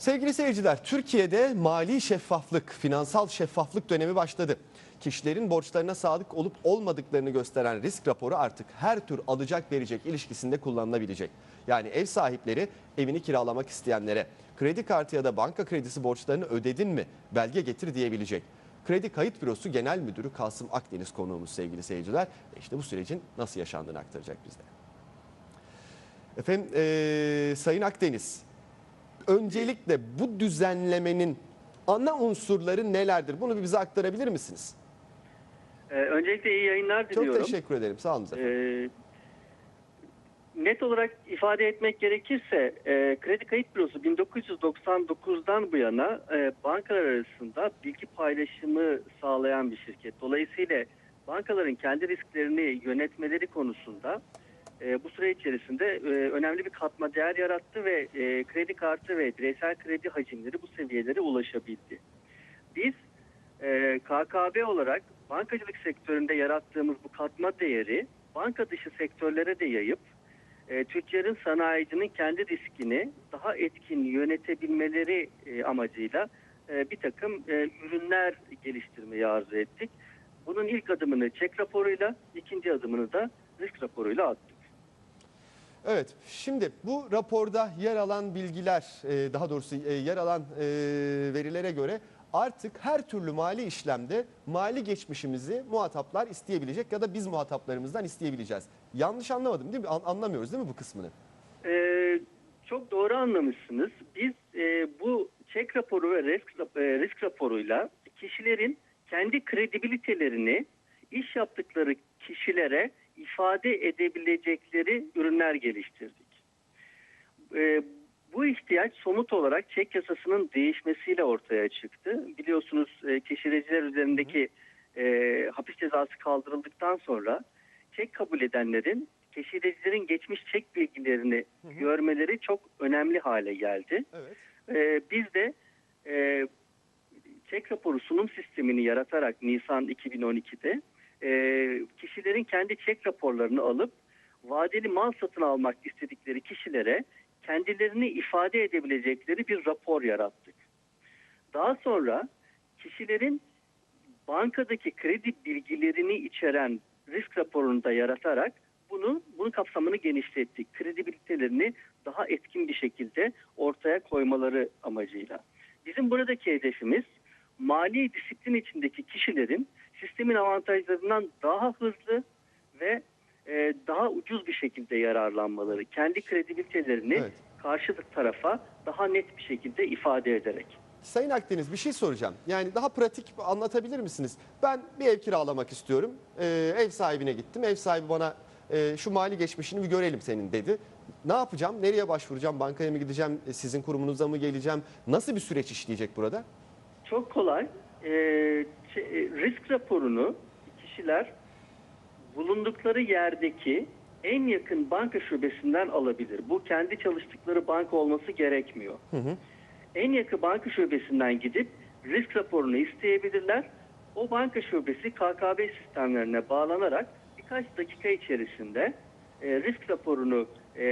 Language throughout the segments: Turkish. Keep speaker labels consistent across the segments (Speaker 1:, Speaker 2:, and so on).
Speaker 1: Sevgili seyirciler, Türkiye'de mali şeffaflık, finansal şeffaflık dönemi başladı. Kişilerin borçlarına sadık olup olmadıklarını gösteren risk raporu artık her tür alacak verecek ilişkisinde kullanılabilecek. Yani ev sahipleri evini kiralamak isteyenlere kredi kartı ya da banka kredisi borçlarını ödedin mi belge getir diyebilecek. Kredi Kayıt Bürosu Genel Müdürü Kasım Akdeniz konuğumuz sevgili seyirciler. İşte bu sürecin nasıl yaşandığını aktaracak bizde. Efendim eee, Sayın Akdeniz, öncelikle bu düzenlemenin ana unsurları nelerdir? Bunu bir bize aktarabilir misiniz?
Speaker 2: Ee, öncelikle iyi yayınlar
Speaker 1: Çok
Speaker 2: diliyorum.
Speaker 1: teşekkür ederim. Sağ olun.
Speaker 2: Ee, net olarak ifade etmek gerekirse e, Kredi Kayıt Bürosu 1999'dan bu yana e, bankalar arasında bilgi paylaşımı sağlayan bir şirket. Dolayısıyla bankaların kendi risklerini yönetmeleri konusunda e, bu süre içerisinde e, önemli bir katma değer yarattı ve e, kredi kartı ve bireysel kredi hacimleri bu seviyelere ulaşabildi. Biz KKB olarak bankacılık sektöründe yarattığımız bu katma değeri banka dışı sektörlere de yayıp e, tüccarın sanayicinin kendi riskini daha etkin yönetebilmeleri amacıyla bir takım ürünler geliştirmeyi arzu ettik. Bunun ilk adımını çek raporuyla, ikinci adımını da risk raporuyla attık.
Speaker 1: Evet, şimdi bu raporda yer alan bilgiler, e, daha doğrusu e, yer alan e, verilere göre artık her türlü mali işlemde mali geçmişimizi muhataplar isteyebilecek ya da biz muhataplarımızdan isteyebileceğiz. Yanlış anlamadım değil mi? An- Anlamıyoruz değil mi bu kısmını?
Speaker 2: Ee, çok doğru anlamışsınız. Biz e, bu çek raporu ve risk, risk raporuyla kişilerin kendi kredibilitelerini iş yaptıkları kişilere ifade edebilecekleri ürünler geliştirdik. E, bu ihtiyaç somut olarak çek yasasının değişmesiyle ortaya çıktı. Biliyorsunuz e, keşireciler üzerindeki e, hapis cezası kaldırıldıktan sonra çek kabul edenlerin keşirecilerin geçmiş çek bilgilerini görmeleri çok önemli hale geldi.
Speaker 1: Evet.
Speaker 2: Ee, biz de e, çek raporu sunum sistemini yaratarak Nisan 2012'de e, kişilerin kendi çek raporlarını alıp vadeli mal satın almak istedikleri kişilere kendilerini ifade edebilecekleri bir rapor yarattık. Daha sonra kişilerin bankadaki kredi bilgilerini içeren risk raporunu da yaratarak bunu bunun kapsamını genişlettik. Kredibilitelerini daha etkin bir şekilde ortaya koymaları amacıyla. Bizim buradaki hedefimiz mali disiplin içindeki kişilerin sistemin avantajlarından daha hızlı ve e, daha ucuz bir şekilde yararlanmaları, kendi kredibilitelerini
Speaker 1: Evet.
Speaker 2: karşılık tarafa daha net bir şekilde ifade ederek.
Speaker 1: Sayın Akdeniz bir şey soracağım. Yani daha pratik anlatabilir misiniz? Ben bir ev kiralamak istiyorum. Ee, ev sahibine gittim. Ev sahibi bana e, şu mali geçmişini bir görelim senin dedi. Ne yapacağım? Nereye başvuracağım? Bankaya mı gideceğim? E, Sizin kurumunuza mı geleceğim? Nasıl bir süreç işleyecek burada?
Speaker 2: Çok kolay. Ee, risk raporunu kişiler bulundukları yerdeki en yakın banka şubesinden alabilir. Bu kendi çalıştıkları banka olması gerekmiyor. En yakın banka şubesinden gidip risk raporunu isteyebilirler. O banka şubesi KKB sistemlerine bağlanarak birkaç dakika içerisinde e, risk raporunu e,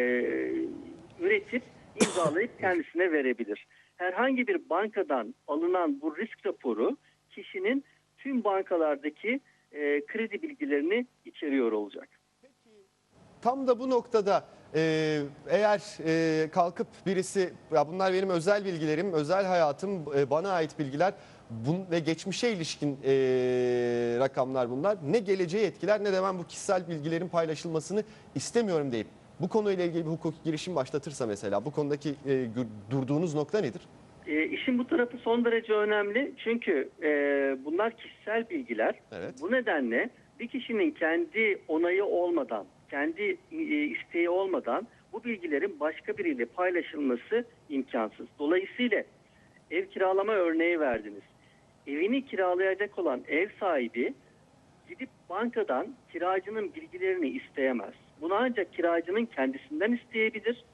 Speaker 2: üretip imzalayıp kendisine verebilir. Herhangi bir bankadan alınan bu risk raporu kişinin tüm bankalardaki e, kredi bilgilerini içeriyor olacak.
Speaker 1: Tam da bu noktada e, eğer e, kalkıp birisi ya bunlar benim özel bilgilerim, özel hayatım, e, bana ait bilgiler bun, ve geçmişe ilişkin e, rakamlar bunlar. Ne geleceği etkiler ne de ben bu kişisel bilgilerin paylaşılmasını istemiyorum deyip bu konuyla ilgili bir hukuki girişim başlatırsa mesela bu konudaki e, durduğunuz nokta nedir?
Speaker 2: E, işin bu tarafı son derece önemli çünkü e, bunlar kişisel bilgiler.
Speaker 1: Evet.
Speaker 2: Bu nedenle bir kişinin kendi onayı olmadan, kendi e, isteği olmadan bu bilgilerin başka biriyle paylaşılması imkansız. Dolayısıyla ev kiralama örneği verdiniz. Evini kiralayacak olan ev sahibi gidip bankadan kiracının bilgilerini isteyemez. Bunu ancak kiracının kendisinden isteyebilir.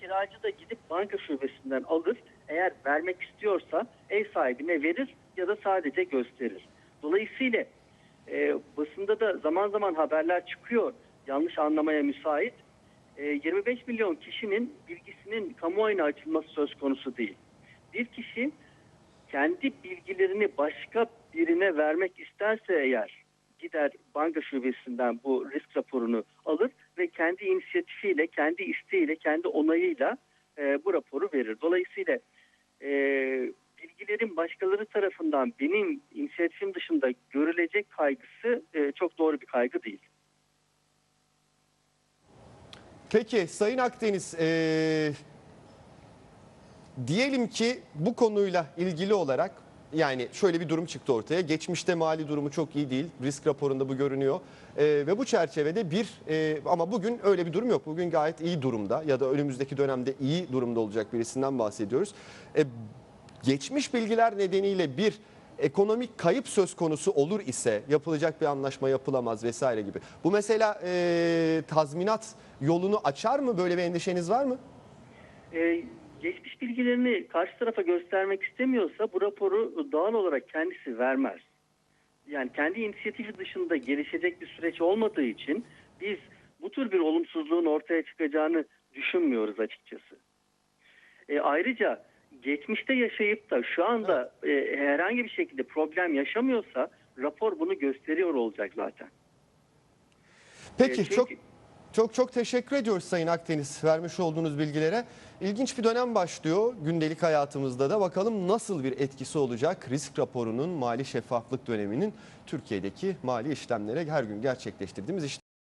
Speaker 2: Kiracı da gidip banka şubesinden alır. Eğer vermek istiyorsa ev sahibine verir ya da sadece gösterir. Dolayısıyla e, basında da zaman zaman haberler çıkıyor yanlış anlamaya müsait. E, 25 milyon kişinin bilgisinin kamuoyuna açılması söz konusu değil. bir kişi kendi bilgilerini başka birine vermek isterse eğer gider banka şubesinden bu risk raporunu alır ve kendi inisiyatifiyle, kendi isteğiyle, kendi onayıyla e, bu raporu verir. Dolayısıyla e, bilgilerin başkaları tarafından benim inisiyatifim dışında görülecek kaygısı e, çok doğru bir kaygı değil.
Speaker 1: Peki Sayın Akdeniz, eee, diyelim ki bu konuyla ilgili olarak yani şöyle bir durum çıktı ortaya. Geçmişte mali durumu çok iyi değil. Risk raporunda bu görünüyor. Eee, ve bu çerçevede bir eee, ama bugün öyle bir durum yok. Bugün gayet iyi durumda ya da önümüzdeki dönemde iyi durumda olacak birisinden bahsediyoruz. E, geçmiş bilgiler nedeniyle bir ekonomik kayıp söz konusu olur ise yapılacak bir anlaşma yapılamaz vesaire gibi. Bu mesela e, tazminat yolunu açar mı? Böyle bir endişeniz var mı?
Speaker 2: Ee, geçmiş bilgilerini karşı tarafa göstermek istemiyorsa bu raporu doğal olarak kendisi vermez. Yani kendi inisiyatifi dışında gelişecek bir süreç olmadığı için biz bu tür bir olumsuzluğun ortaya çıkacağını düşünmüyoruz açıkçası. E, ayrıca geçmişte yaşayıp da şu anda e, herhangi bir şekilde problem yaşamıyorsa rapor bunu gösteriyor olacak zaten.
Speaker 1: Peki
Speaker 2: Ee, çünkü-
Speaker 1: çok çok çok teşekkür ediyoruz Sayın Akdeniz vermiş olduğunuz bilgilere. İlginç bir dönem başlıyor gündelik hayatımızda da. Bakalım nasıl bir etkisi olacak risk raporunun mali şeffaflık döneminin Türkiye'deki mali işlemlere her gün gerçekleştirdiğimiz işlem.